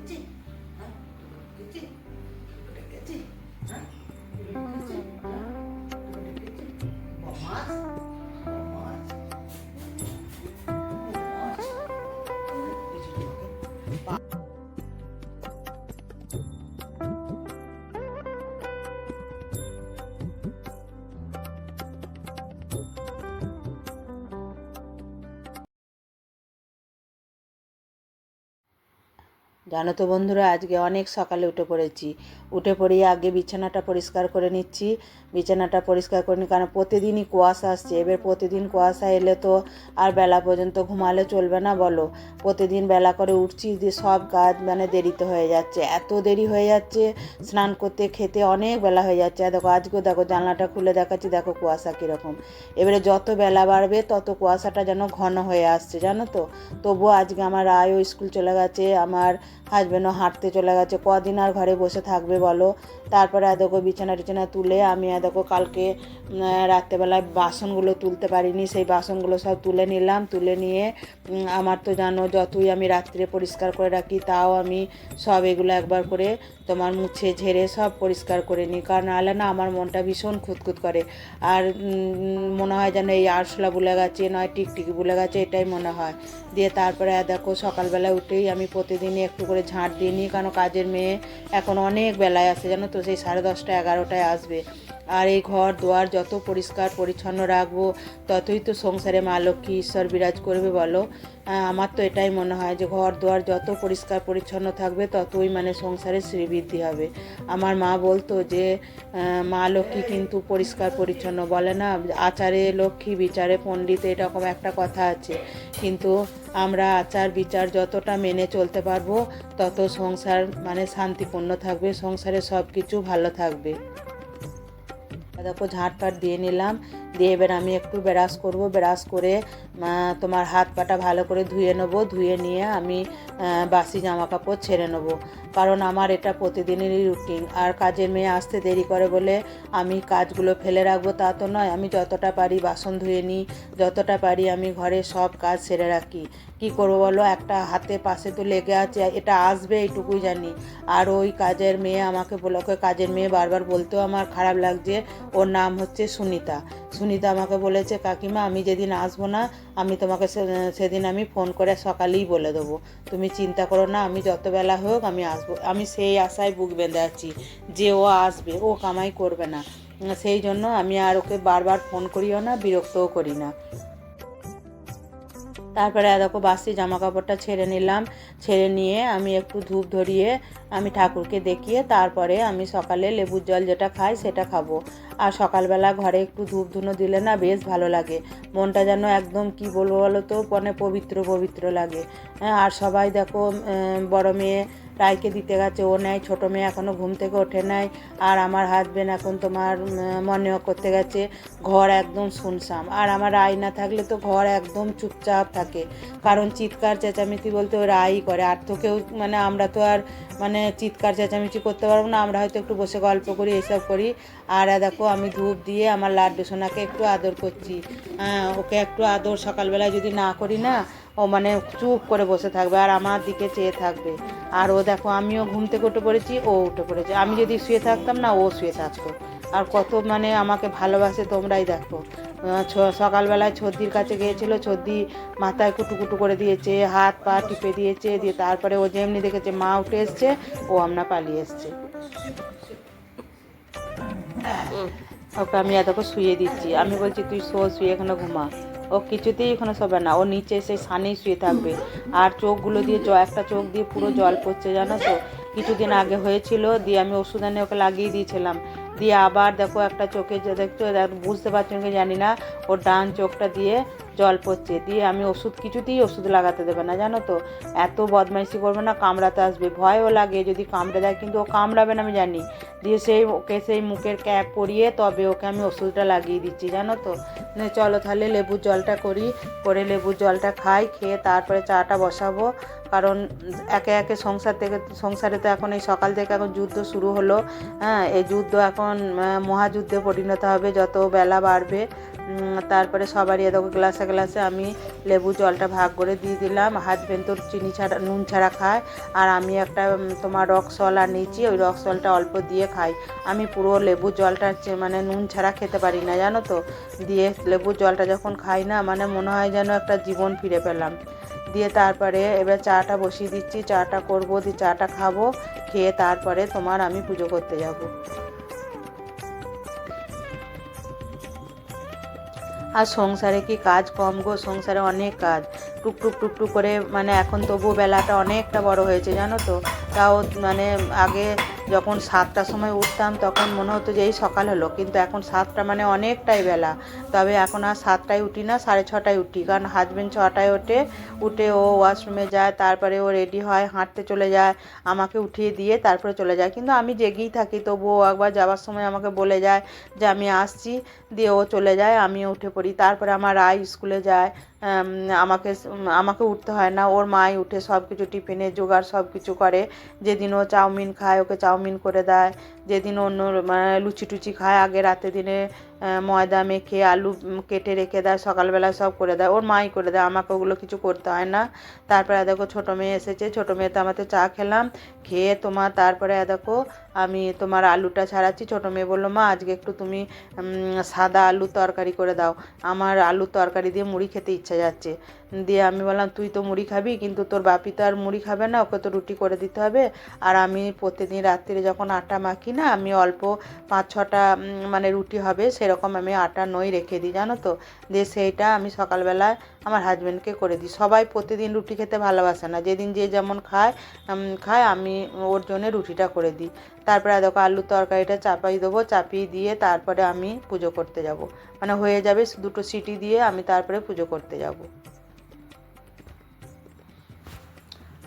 গেছি জানো তো বন্ধুরা, আজকে অনেক সকালে উঠে পড়েছি। উঠে পড়েই আগে বিছানাটা পরিষ্কার করে নিচ্ছি। বিছানাটা পরিষ্কার করে নি, কারণ প্রতিদিনই কুয়াশা আসছে। এবার প্রতিদিন কুয়াশা এলে তো আর বেলা পর্যন্ত ঘুমালে চলবে না, বলো। প্রতিদিন বেলা করে উঠছি, যে সব কাজ মানে দেরিতে হয়ে যাচ্ছে। এত দেরি হয়ে যাচ্ছে, স্নান করতে খেতে অনেক বেলা হয়ে যাচ্ছে। দেখো আজকেও দেখো, জানলাটা খুলে দেখাচ্ছি, দেখো কুয়াশা কীরকম। এবারে যত বেলা বাড়বে, তত কুয়াশাটা যেন ঘন হয়ে আসছে, জানো তো। তবুও আজকে আমার আয়ও স্কুল চলে গেছে, আমার হাজব্যান্ডও হাঁটতে চলে গেছে। কদিন আর ঘরে বসে থাকবে বলো? তারপরে দেখো বিছানা টিছানা তুলে আমি দেখো কালকে রাত্রেবেলায় বাসনগুলো তুলতে পারিনি। সেই বাসনগুলো সব তুলে নিলাম। তুলে নিয়ে আমার তো জানো যতই আমি রাত্রে পরিষ্কার করে রাখি, তাও আমি সব এগুলো একবার করে তোমার মুছে ঝেড়ে সব পরিষ্কার করে নিই। কারণ নাহলে না আমার মনটা ভীষণ খুঁতখুত করে। আর মনে হয় যেন এই আরশোলা ভুলে গেছে, নয় টিকটিকি ভুলে গেছে, এটাই মনে হয়। দিয়ে তারপরে দেখো সকালবেলা উঠেই আমি প্রতিদিনই একটু করে ঝাঁট দিয়ে নিই কারণ কাজের মেয়ে এখন অনেক বেলায় আসে জানো তো? সেই সাড়ে দশটা, এগারোটায় আসবে। আর এই ঘর, দুয়ার যত পরিষ্কার, পরিচ্ছন্ন রাখব, ততই তো সংসারে মা লক্ষ্মী ঈশ্বর বিরাজ করবে বলো। আমার তো এটাই মনে হয় যে ঘর, দুয়ার যত পরিষ্কার, পরিচ্ছন্ন থাকবে, ততই মানে সংসারে শ্রীবৃদ্ধি হবে। আমার মা বলতো যে মা লক্ষ্মী কিন্তু পরিষ্কার, পরিচ্ছন্ন বলে না। আচারে লক্ষ্মী, বিচারে পণ্ডিত, এরকম একটা কথা আছে। কিন্তু আমরা আচার, বিচার যতটা মেনে চলতে পারব, তত সংসার মানে শান্তিপূর্ণ থাকবে, সংসারে সব কিছু ভালো থাকবে। দেখো ঝাঁট ফাট দিয়ে নিলাম। দিয়ে এবার আমি একটু ব্রাশ করব। ব্রাশ করে তোমার হাত পাটা ভালো করে ধুয়ে নেব। ধুয়ে নিয়ে আমি বাসি জামা কাপড় ছেড়ে নেব। কারণ আমার এটা প্রতিদিনেরই রুটিন। আর কাজের মেয়ে আসতে দেরি করে বলে আমি কাজগুলো ফেলে রাখব তা তো নয়। আমি যতটা পারি বাসন ধুয়ে নিই। যতটা পারি আমি ঘরে সব কাজ সেরে রাখি। কি করব বলো? একটা হাতে পাশে তো লেগে আছে। এটা আসবে, এইটুকুই জানি। আর ওই কাজের মেয়ে আমাকে বলে কাজের মেয়ে বারবার বলতেও আমার খারাপ লাগছে। ওর নাম হচ্ছে সুনিতা। সুনিতা আমাকে বলেছে, কাকিমা, আমি যেদিন আসব না, আমি তোমাকে সেদিন আমি ফোন করে সকালেই বলে দেবো। তুমি চিন্তা করো না, আমি যত বেলা হোক আমি আসব। আমি সেই আশায় বুক বেঁধে আছি যে ও আসবে, ও কামাই করবে না। সেই জন্য আমি আর ওকে বারবার ফোন করিও না, বিরক্তও করি না। তারপরে দেখো বাসি জামা কাপড়টা ছেড়ে নিলাম। ছেড়ে নিয়ে আমি একটু ধূপ ধরিয়ে আমি ঠাকুরকে দেখিয়ে তারপরে আমি সকালে লেবুর জল যেটা খাই সেটা খাব। আর সকালবেলা ঘরে একটু ধূপ ধুনো দিলে না বেশ ভালো লাগে। মনটা যেন একদম কি বলব বলো তো? মানে পবিত্র পবিত্র লাগে। হ্যাঁ আর সবাই দেখো বড়ো বড় মেয়ে রায়কে দিতে গেছে, ও নেয়। ছোটো মেয়ে এখনও ঘুম থেকে ওঠে নাই আর আমার হাজবেন্ড এখন তোমার ওয়াক করতে গেছে, ঘর একদম শুনসাম আর আমার রায় না থাকলে তো ঘর একদম চুপচাপ থাকে। কারণ চিৎকার, চেঁচামেচি বলতে ও রায়ই করে। আর তো কেউ মানে আমরা তো আর মানে চিৎকার, চেঁচামেচি করতে পারব না। আমরা হয়তো একটু বসে গল্প করি এইসব করি। আর দেখো, আমি ধূপ দিয়ে আমার লাড্ডু সোনাকে একটু আদর করছি। ওকে একটু আদর সকালবেলায় যদি না করি না ও মানে চুপ করে বসে থাকবে আর আমার দিকে চেয়ে থাকবে। আর ও দেখো আমিও ঘুম থেকে উঠে পড়েছি ও উঠে পড়েছে। আমি যদি শুয়ে থাকতাম না ও শুয়ে থাকতো। আর কত মানে আমাকে ভালোবাসে তোমরাই দেখো। সকালবেলায় ছদ্দির কাছে গিয়েছিল ছদ্দি মাথায় কুটু করে দিয়েছে হাত পা টিপে দিয়েছে দিয়ে তারপরে ও যেমনি দেখেছে মা উঠে এসছে ও আমরা পালিয়ে এসছে। ওকে আমি এতক্ষণ শুয়ে দিচ্ছি। আমি বলছি তুই শো শুয়ে এখানে ঘুমা। ও কিছুতেই এখানে শোবে না। ও নিচে সেই সানেই শুয়ে থাকবে। আর চোখগুলো দিয়ে জ একটা চোখ দিয়ে পুরো জল পড়ছে, জানো তো? কিছুদিন আগে হয়েছিল, দিয়ে আমি ওষুধ এনে ওকে লাগিয়ে দিয়েছিলাম। দিয়ে আবার দেখো একটা চোখে দেখছ বুঝতে পারছ কি জানি না। ওর ডান চোখটা দিয়ে জল পড়ছে দিয়ে আমি ওষুধ কিছুতেই ওষুধ লাগাতে দেবে না, জানো তো? এত বদমাইশি করবে না, কামড়াতে আসবে। ভয়ও লাগে যদি কামড়ে দেয় কিন্তু ও কামড়াবে না আমি জানি। দিয়ে সেই ওকে সেই মুখের ক্যাপ পরিয়ে তবে ওকে আমি ওষুধটা লাগিয়ে দিচ্ছি, জানো তো? চলো তাহলে লেবুর জলটা করি, করে লেবুর জলটা খাই, খেয়ে তারপরে চাটা বসাবো। কারণ একে একে সংসার থেকে, সংসারে তো এখন এই সকাল থেকে এখন যুদ্ধ শুরু হলো। হ্যাঁ এই যুদ্ধ এখন মহাযুদ্ধে পরিণত হবে, যত বেলা বাড়বে তারপরে সবারই দেখো গ্লাসে গ্লাসে আমি লেবু জলটা ভাগ করে দিয়ে দিলাম। হাজবেন্ড তোর চিনি ছাড়া, নুন ছাড়া খায়। আর আমি একটা তোমার রক্সল আর নিয়েছি ওই রক্সলটা অল্প দিয়ে খাই। আমি পুরো লেবু জলটা মানে নুন ছাড়া খেতে পারি না, জানো তো? দিয়ে লেবু জলটা যখন খাই না মানে মনে হয় যেন একটা জীবন ফিরে পেলাম। দিয়ে তারপরে এবার চাটা বসিয়ে দিচ্ছি, চাটা করব, দিয়ে চাটা খাব, খেয়ে তারপরে তোমার আমি পুজো করতে যাব। আর সংসারে কি কাজ কম গো? সংসারে অনেক কাজ। টুকটুক টুক টুক টুক করে মানে এখন তবু বেলাটা অনেকটা বড় হয়েছে, জানো তো? তাও মানে আগে যখন সাতটার সময় উঠতাম, তখন মনে হতো যে এই সকাল হলো। কিন্তু এখন সাতটা মানে অনেকটাই বেলা। তবে এখন আর সাতটায় উঠি না, সাড়ে ছটায় উঠি। কারণ হাজব্যান্ড ছটায় ওঠে, উঠে ও ওয়াশরুমে যায়, তারপরে ও রেডি হয়, হাঁটতে চলে যায়, আমাকে উঠিয়ে দিয়ে তারপরে চলে যায়। কিন্তু আমি জেগেই থাকি, তবুও একবার যাওয়ার সময় আমাকে বলে যায় যে আমি আসছি, দিয়ে ও চলে যায়, আমিও উঠে পড়ি। তারপরে আমার রায় স্কুলে যায় আমাকে আমাকে উঠতে হয় না। ওর মাই উঠে সব কিছু টিফিনে জোগাড় সব কিছু করে। যেদিন ও চাউমিন খায়, ওকে চাউমিন করে দেয়। যেদিন অন্য মানে লুচি টুচি খায়, আগে রাতে দিনে ময়দা মেখে, আলু কেটে রেখে দেয়, সকালবেলা সব করে দেয়। ওর মাই করে দেয়, আমাকে ওগুলো কিছু করতে হয় না। তারপরে দেখো ছোটো মেয়ে এসেছে। ছোটো মেয়েতে আমাদের চা খেলাম, খেয়ে তোমার তারপরে দেখো আমি তোমার আলুটা ছাড়াচ্ছি। ছোটো মেয়ে বলল, মা, আজকে একটু তুমি সাদা আলু তরকারি করে দাও। আমার আলু তরকারি দিয়ে মুড়ি খেতে ইচ্ছা যাচ্ছে। দিয়ে আমি বললাম, তুই তো মুড়ি খাবি, কিন্তু তোর বাপি তো আর মুড়ি খাবে না, ওকে তো রুটি করে দিতে হবে। আর আমি প্রতিদিন রাত্রিরে যখন আটা মাখি না, আমি অল্প পাঁচ ছটা মানে রুটি হবে, সেরকম আমি আটা, নই রেখে দিই, জানো তো। দিয়ে সেইটা আমি সকালবেলায় আমার হাজব্যান্ডকে করে দিই। সবাই প্রতিদিন রুটি খেতে ভালোবাসে না। যেদিন যে যেমন খায় খায়, আমি ওর জন্য রুটিটা করে দিই। তারপরে দেখো আলুর তরকারিটা চাপাই দেবো, চাপিয়ে দিয়ে তারপরে আমি পুজো করতে যাব। মানে হয়ে যাবে দুটো সিটি দিয়ে আমি তারপরে পুজো করতে যাব।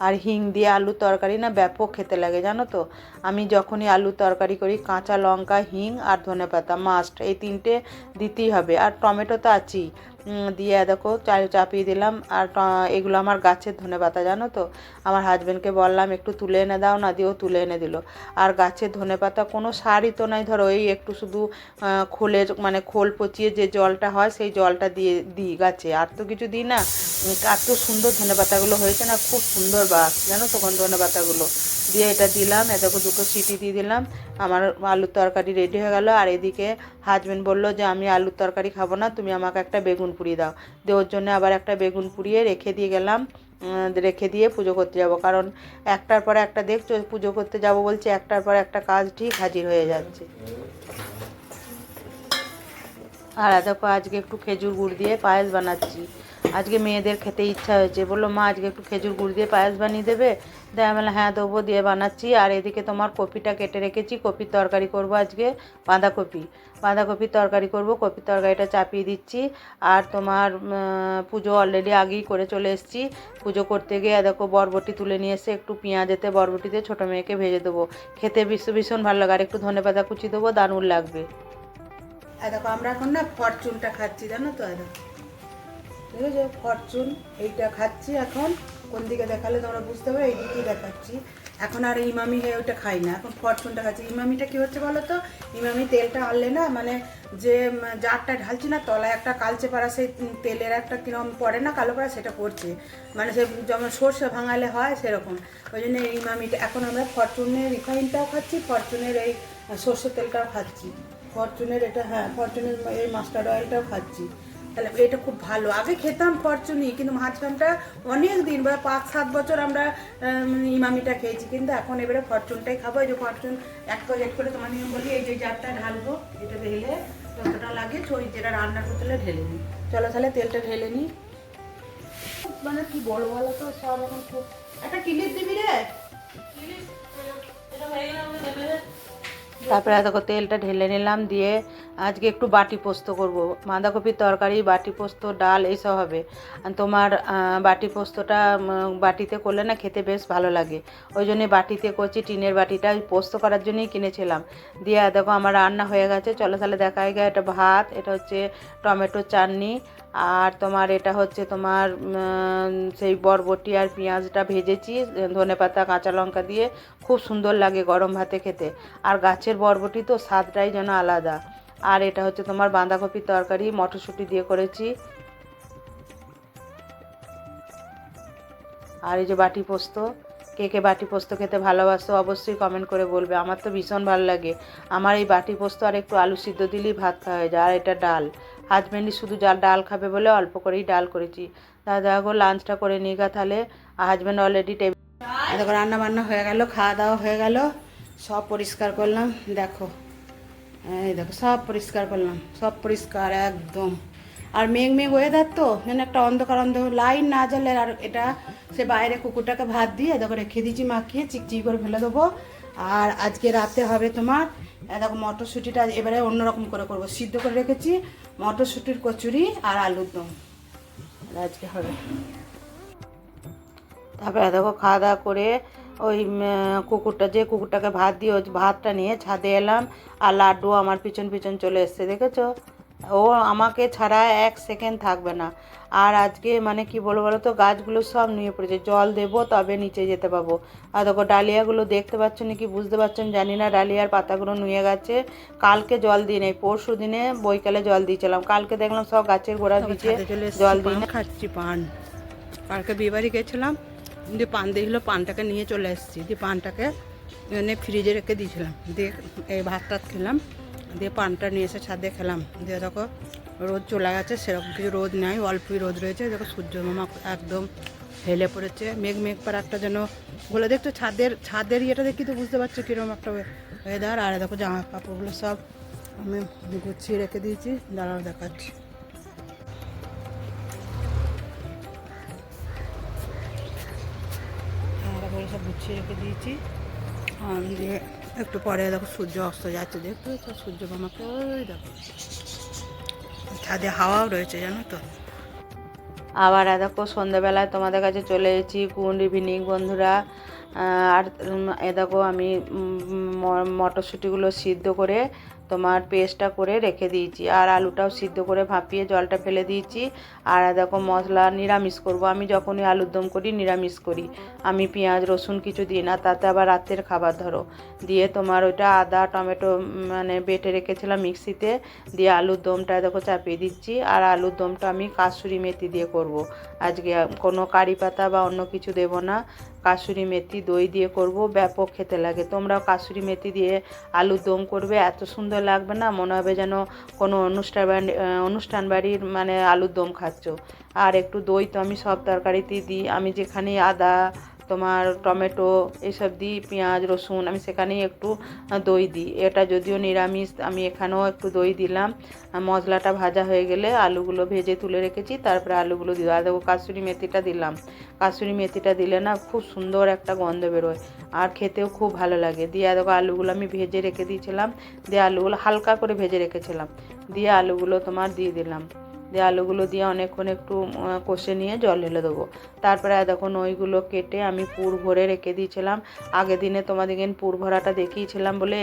আর হিং দিয়ে আলুর তরকারি না ব্যাপক খেতে লাগে, জানো তো? আমি যখনই আলু তরকারি করি, কাঁচা লঙ্কা, হিং আর ধনেপাতা মাস্ট এই তিনটে দিতেই হবে। আর টমেটো তো আছেই। দিয়ে দেখো চাপিয়ে দিলাম। আর এগুলো আমার গাছের ধনেপাতা জানো তো? আমার হাজব্যান্ডকে বললাম, একটু তুলে এনে দাও না। দিয়ে ও তুলে এনে দিল। আর গাছের ধনেপাতা কোনো সারই তো নাই। ধরো, এই একটু শুধু খোলের মানে খোল পচিয়ে যে জলটা হয়, সেই জলটা দিয়ে দিই গাছে। আর তো কিছু দিই না। এত সুন্দর ধনেপাতাগুলো হয়েছে না? খুব সুন্দর বাস। জানো তখন ধনেপাতাগুলো দিয়ে এটা দিলাম। এ দেখো দুটো সিটি দিয়ে দিলাম। আমার আলুর তরকারি রেডি হয়ে গেল। আর এদিকে হাজব্যান্ড বলল যে, আমি আলুর তরকারি খাব না, তুমি আমাকে একটা বেগুন পুড়িয়ে দাও। দিয়ে ওর জন্য আবার একটা বেগুন পুড়িয়ে রেখে দিয়ে গেলাম। রেখে দিয়ে পুজো করতে যাব। কারণ একটার পর একটা দেখছ, পুজো করতে যাব বলছে, একটার পর একটা কাজ ঠিক হাজির হয়ে যাচ্ছে। আর দেখো, আজকে একটু খেজুর গুড় দিয়ে পায়েস বানাচ্ছি। আজকে মেয়েদের খেতে ইচ্ছা হয়েছে। বলল, মা, আজকে একটু খেজুর গুড় দিয়ে পায়েস বানিয়ে দেবে? দেয় আমি হ্যাঁ দেবো, দিয়ে বানাচ্ছি। আর এদিকে তোমার কপিটা কেটে রেখেছি। কপির তরকারি করব আজকে, বাঁধাকপি। বাঁধাকপির তরকারি করব, কপির তরকারিটা চাপিয়ে দিচ্ছি। আর তোমার পুজো অলরেডি আগেই করে চলে এসেছি। পুজো করতে গিয়ে, দেখো, বরবটি তুলে নিয়ে এসে একটু পেঁয়াজেতে বরবটিতে ছোটো মেয়েকে ভেজে দেবো। খেতে ভীষণ ভীষণ ভালো লাগে। আর একটু ধনে পাতা কুচি দেবো, দারুণ লাগবে। দেখো, আমরা এখন না ফরচুনটা খাচ্ছি, জানো তো দেখেছ ফরচুন, এইটা খাচ্ছি এখন। কোন দিকে দেখালে তোমরা বুঝতে পারো এই দিকেই দেখাচ্ছি। এখন আর ইমামি হয়ে ওইটা খাই না। এখন ফরচুনটা খাচ্ছি। ইমামিটা কী হচ্ছে বলো তো? ইমামি তেলটা আনলে না মানে যে জারটা ঢালছি না, তলায় একটা কালচে পাড়া, সেই তেলের একটা কিরম পড়ে না, কালো পাড়া, সেটা পড়ছে। মানে সে যেমন সর্ষে ভাঙালে হয়, সেরকম। ওই জন্য এই ইমামিটা, এখন আমরা ফরচুনের রিফাইনটাও খাচ্ছি, ফরচুনের এই সর্ষের তেলটাও খাচ্ছি। ফরচুনের এটা হ্যাঁ ফরচুনের এই মাস্টার্ড অয়েলটাও খাচ্ছি। তাহলে এটা খুব ভালো। আগে খেতাম ফরচুনি কিন্তু মাঝখানটা অনেক দিন বা পাঁচ সাত বছর আমরা ইমামিটা খেয়েছি। কিন্তু এখন এবারে ফরচুনটাই খাব। এই যে ফরচুন এক প্যাকেট করে তোমার নিয়ম বলি এই যে জারটা ঢালবো এটা ঢেলে যতটা লাগে ছড়ি যেটা রান্না করতে ঢেলে নিই। চলো তাহলে তেলটা ঢেলে নিই। মানে কি বলব বলো তো সব এখন খুব একটা কিলিপ দিবি রে। তারপরে দেখো তেলটা ঢেলে নিলাম দিয়ে আজকে একটু বাটি পোস্ত করব। বাঁধাকপির তরকারি, বাটি পোস্ত, ডাল, এইসব হবে। তোমার বাটি পোস্তটা বাটিতে করলে না খেতে বেশ ভালো লাগে। ওই জন্যে বাটিতে করছি, টিনের বাটিটা পোস্ত করার জন্যই কিনেছিলাম। দিয়ে, দেখো আমার রান্না হয়ে গেছে। চলো তাহলে দেখাই গে এটা ভাত, এটা হচ্ছে টমেটো চাটনি, আর তোমার এটা হচ্ছে তোমার সেই বরবটি আর পেঁয়াজটা ভেজেছি, ধনে পাতা, কাঁচা লঙ্কা দিয়ে। খুব সুন্দর লাগে গরম ভাতে খেতে। আর গাছের বরবটি তো স্বাদটাই যেন আলাদা। আর এটা হচ্ছে তোমার বাঁধাকপির তরকারি, মটরশুঁটি দিয়ে করেছি। আর এই যে বাটি পোস্ত, কে কে বাটি পোস্ত খেতে ভালোবাসো অবশ্যই কমেন্ট করে বলবে, আমার তো ভীষণ ভালো লাগে। আমার এই বাটি পোস্ত আর একটু আলু সিদ্ধ দিলেই ভাত খাওয়া হয়ে যায়, আর এটা ডাল। হাজব্যান্ডই শুধু যা ডাল খাবে বলে অল্প করেই ডাল করেছি। দাদা গো লাঞ্চটা করে নিয়ে গা তাহলে। হাজব্যান্ড অলরেডি টেবিল দেখো রান্না বান্না হয়ে গেল খাওয়া দাওয়া হয়ে গেল, সব পরিষ্কার করলাম, দেখো। এই দেখো, সব পরিষ্কার করলাম, সব পরিষ্কার একদম। আর মেঘ মেঘ ওয়েদার তো, যেন একটা অন্ধকার অন্ধকার, লাইন না জ্বলে, আর এটা সে বাইরে কুকুরটাকে ভাত দিয়ে, দেখো, রেখে দিয়েছি, মাখিয়ে চিকচিক করে ফেলে দেবো। আর আজকে রাতে হবে তোমার দেখো, মটরশুঁটিটা এবারে অন্যরকম করে করব। সিদ্ধ করে রেখেছি মটরশুঁটির কচুরি আর আলুর দম। আজকে হবে। তারপরে দেখো, খাওয়া দাওয়া করে ওই কুকুরটা যে কুকুরটাকে ভাত দিয়ে ওই ভাতটা নিয়ে ছাদে এলাম আর লাড্ডু আমার পিছন পিছন চলে এসছে দেখেছ? ও আমাকে ছাড়া এক সেকেন্ড থাকবে না। আর আজকে মানে কি বলব বলো তো গাছগুলো সব নুয়ে পড়েছে জল দেবো তবে নিচে যেতে পাবো। আর দেখো ডালিয়াগুলো দেখতে পাচ্ছ নাকি বুঝতে পারছেন জানি না ডালিয়ার পাতাগুলো নুয়ে গেছে। কালকে জল দিই নেই পরশু দিনে বৈকালে জল দিয়েছিলাম। কালকে দেখলাম সব গাছের গোড়া দিচ্ছে জল দিই খাচ্ছি পান। কালকে বিয়েবাড়ি গেছিলাম দিয়ে পান দেখল পানটাকে নিয়ে চলে এসেছি। দিয়ে পানটাকে এনে ফ্রিজে রেখে দিয়েছিলাম। দিয়ে এই ভাত টাত খেলাম। দিয়ে পানটা নিয়ে এসে ছাদে খেলাম। দিয়ে দেখো, রোদ চলে গেছে, সেরকম কিছু রোদ নেই, অল্পই রোদ রয়েছে। দেখো, সূর্য মামা একদম হেলে পড়েছে। মেঘ মেঘ পার একটা যেন বলে দেখছ, ছাদের ছাদের ইয়েটা দেখি তো বুঝতে পারছ কীরকম একটা ওয়েদার আর দেখো, জামা কাপড়গুলো সব আমি গুছিয়ে রেখে দিয়েছি। দাঁড়াও দেখাচ্ছি। গুছিয়ে রেখে দিয়েছি। দিয়ে একটু পরে দেখো সূর্য অস্ত যাচ্ছে। দেখতে তো সূর্য মামাকে ওই দেখো। ছাদে হাওয়াও রয়েছে, জানো তো? আবার দেখো, সন্ধ্যাবেলায় তোমাদের কাছে চলে এসেছি গুড ইভিনিং বন্ধুরা। আর এ দেখো, আমি মটরশুঁটিগুলো সিদ্ধ করে তোমার পেস্টটা করে রেখে দিয়েছি। আর আলুটাও সিদ্ধ করে ভাপিয়ে জলটা ফেলে দিয়েছি। আর দেখো মশলা নিরামিষ করব। আমি যখনই আলুর দম করি, নিরামিষ করি। আমি পেঁয়াজ, রসুন কিছু দিই না, তাতে আবার রাতের খাবার ধরো। দিয়ে তোমার ওইটা আদা, টমেটো মানে বেটে রেখেছিলাম মিক্সিতে। দিয়ে আলুর দমটা দেখো চাপিয়ে দিচ্ছি। আর আলুর দমটা আমি কাসুরি মেথি দিয়ে করব। আজকে কোনো কারি পাতা বা অন্য কিছু দেব না। কাসুরি মেথি দই দিয়ে করব, ব্যাপক খেতে লাগে। তোমরাও কাসুরি মেথি দিয়ে আলুর দম করবে, এত সুন্দর লাগবে না? মনে হবে যেন কোনো অনুষ্ঠান অনুষ্ঠান বাড়ির মানে আলুর দম খাচ্ছ। আর একটু দই তো আমি সব তরকারিতেই দিই। আমি যেখানে আদা, তোমার টমেটো, এসব দিই, পেঁয়াজ, রসুন, আমি সেখানেই একটু দই দিই। এটা যদিও নিরামিষ, আমি এখানেও একটু দই দিলাম। মশলাটা ভাজা হয়ে গেলে আলুগুলো ভেজে তুলে রেখেছি, তারপরে আলুগুলো দিই আর দেখো কাসুরি মেথিটা দিলাম। কাসুরি মেথিটা দিলে না খুব সুন্দর একটা গন্ধ বেরোয় আর খেতেও খুব ভালো লাগে। দিয়ে দেখো আলুগুলো আমি ভেজে রেখে দিয়েছিলাম। দিয়ে আলুগুলো হালকা করে ভেজে রেখেছিলাম। দিয়ে আলুগুলো তোমার দিয়ে দিলাম। দিয়ে আলুগুলো দিয়ে অনেকক্ষণ একটু কষে নিয়ে জল ঢেলে দেবো। তারপরে আর দেখো ওইগুলো কেটে আমি পুর ভরে রেখে দিয়েছিলাম। আগের দিনে তোমাদেরকে পুর ভরাটা দেখিয়েছিলাম বলে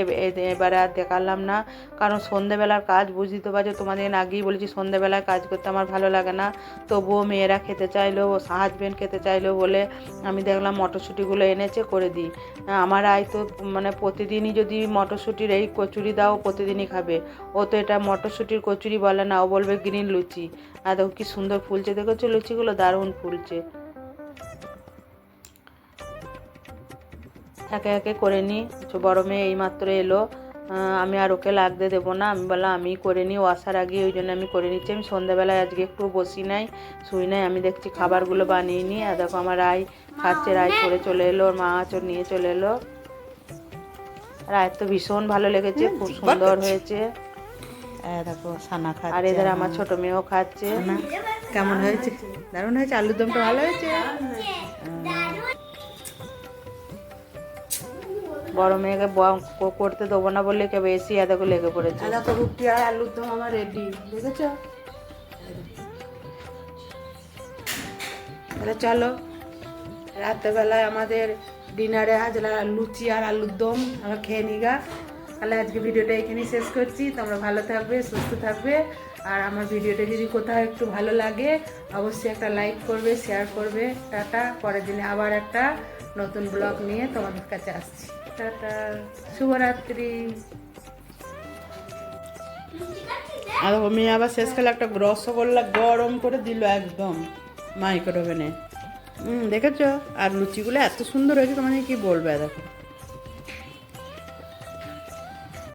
এবারে আর দেখালাম না। কারণ সন্ধেবেলার কাজ বুঝতে পারছ, তোমাদের আগেই বলেছি সন্ধেবেলায় কাজ করতে আমার ভালো লাগে না। তবুও মেয়েরা খেতে চাইলো, হাজবেন্ড খেতে চাইলো বলে আমি দেখলাম মটরশুঁটিগুলো এনেছে, করে দিই। আমার আয় তো মানে প্রতিদিনই যদি মটরশুঁটির এই কচুরি দাও, প্রতিদিনই খাবে। ও তো এটা মটরশুঁটির কচুরি বলে না, ও বলবে গ্রিন লুচি। আর দেখো কি সুন্দর ফুলছে? দেখেছ লুচিগুলো? দারুণ ফুলছে। একে একে করে নিই বড় মেয়ে এইমাত্র এলো। আমি আর ওকে লাগতে দেবো না। আমি বললাম আমি করে নিই ও আসার আগে ওই জন্য আমি করে নিচ্ছি। আমি সন্ধ্যাবেলায় আজকে একটু বসি নাই শুই নাই। আমি দেখছি খাবারগুলো বানিয়ে নিই আর দেখো আমার রায় খাচ্ছে। রায় করে চলে এলো। ওর মা আচর নিয়ে চলে এলো। রায়ের তো ভীষণ ভালো লেগেছে। খুব সুন্দর হয়েছে। দেখো সানা খাচ্ছে। আর এদের আমার ছোট মেয়েও খাচ্ছে। সানা কেমন হয়েছে? দারুণ হয়েছে? আলুর দমটা ভালো হয়েছে? বড় মেয়েকে ব- করতে দেবো না বলে কে বেশি এতকে লেগে পড়েছে। দেখো রুটি আর আলুর দম আমার রেডি দেখেছ? তাহলে চলো রাত্রেবেলায় আমাদের ডিনারে আজ লুচি আর আলুর দম আমরা খেয়ে নিগা তাহলে আজকে ভিডিওটা এখানেই শেষ করছি। তোমরা ভালো থাকবে, সুস্থ থাকবে। আর আমার ভিডিওটা যদি কোথাও একটু ভালো লাগে, অবশ্যই একটা লাইক করবে, শেয়ার করবে। টাটা। পরের দিনে আবার একটা নতুন ব্লগ নিয়ে তোমাদের কাছে আসছি। টাটা। শুভরাত্রি। আর মেয়ে আবার শেষকালে একটা রসগোল্লা গরম করে দিল একদম মাইক্রোওভেনে। হুম দেখেছ? আর লুচিগুলো এত সুন্দর হয়েছে, তোমাদের কি বলবে? দেখো।